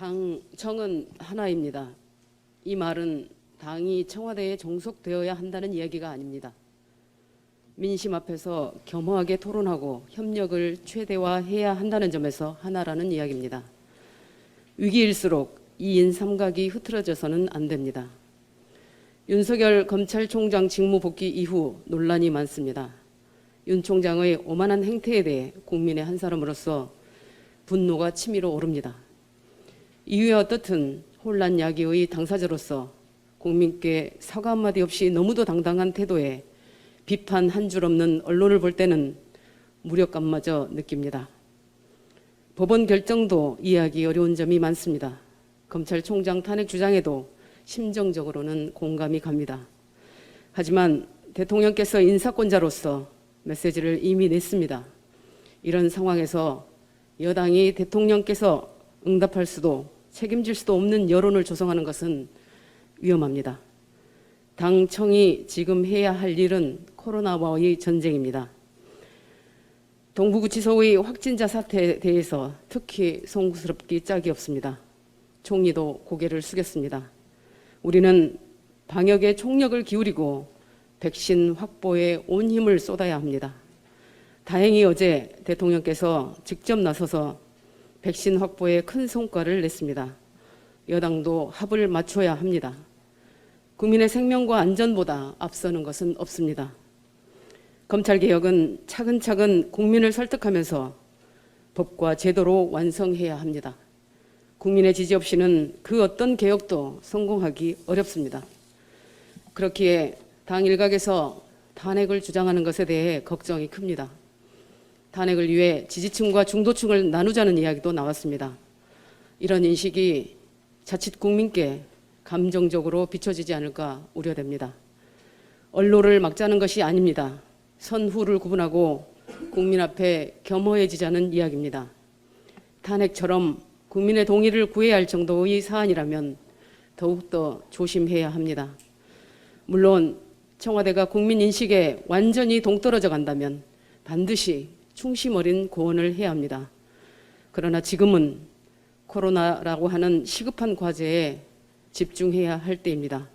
당청은 하나입니다. 이 말은 당이 청와대에 종속되어야 한다는 이야기가 아닙니다. 민심 앞에서 겸허하게 토론하고 협력을 최대화해야 한다는 점에서 하나라는 이야기입니다. 위기일수록 2인 삼각이 흐트러져서는 안 됩니다. 윤석열 검찰총장 직무 복귀 이후 논란이 많습니다. 윤 총장의 오만한 행태에 대해 국민의 한 사람으로서 분노가 치밀어 오릅니다. 이유에 어떻든 혼란 야기의 당사자로서 국민께 사과 한마디 없이 너무도 당당한 태도에 비판 한 줄 없는 언론을 볼 때는 무력감마저 느낍니다. 법원 결정도 이해하기 어려운 점이 많습니다. 검찰총장 탄핵 주장에도 심정적으로는 공감이 갑니다. 하지만 대통령께서 인사권자로서 메시지를 이미 냈습니다. 이런 상황에서 여당이 대통령께서 응답할 수도 책임질 수도 없는 여론을 조성하는 것은 위험합니다. 당청이 지금 해야 할 일은 코로나와의 전쟁입니다. 동부구치소의 확진자 사태에 대해서 특히 송구스럽기 짝이 없습니다. 총리도 고개를 숙였습니다. 우리는 방역에 총력을 기울이고 백신 확보에 온 힘을 쏟아야 합니다. 다행히 어제 대통령께서 직접 나서서 백신 확보에 큰 성과를 냈습니다. 여당도 합을 맞춰야 합니다. 국민의 생명과 안전보다 앞서는 것은 없습니다. 검찰개혁은 차근차근 국민을 설득하면서 법과 제도로 완성해야 합니다. 국민의 지지 없이는 그 어떤 개혁도 성공하기 어렵습니다. 그렇기에 당 일각에서 탄핵을 주장하는 것에 대해 걱정이 큽니다. 탄핵을 위해 지지층과 중도층을 나누자는 이야기도 나왔습니다. 이런 인식이 자칫 국민께 감정적으로 비춰지지 않을까 우려됩니다. 언론을 막자는 것이 아닙니다. 선후를 구분하고 국민 앞에 겸허해지자는 이야기입니다. 탄핵처럼 국민의 동의를 구해야 할 정도의 사안이라면 더욱더 조심해야 합니다. 물론 청와대가 국민 인식에 완전히 동떨어져 간다면 반드시 충심 어린 고언을 해야 합니다. 그러나 지금은 코로나라고 하는 시급한 과제에 집중해야 할 때입니다.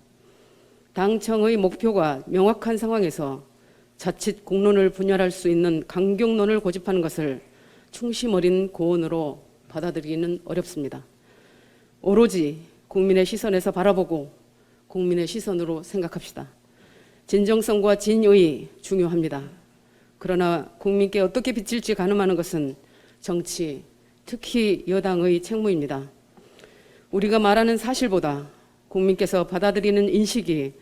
당청의 목표가 명확한 상황에서 자칫 공론을 분열할 수 있는 강경론을 고집하는 것을 충심 어린 고언으로 받아들이기는 어렵습니다. 오로지 국민의 시선에서 바라보고 국민의 시선으로 생각합시다. 진정성과 진의 중요합니다. 그러나 국민께 어떻게 비칠지 가늠하는 것은 정치, 특히 여당의 책무입니다. 우리가 말하는 사실보다 국민께서 받아들이는 인식이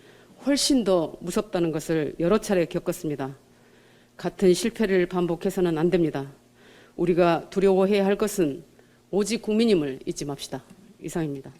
훨씬 더 무섭다는 것을 여러 차례 겪었습니다. 같은 실패를 반복해서는 안 됩니다. 우리가 두려워해야 할 것은 오직 국민임을 잊지 맙시다. 이상입니다.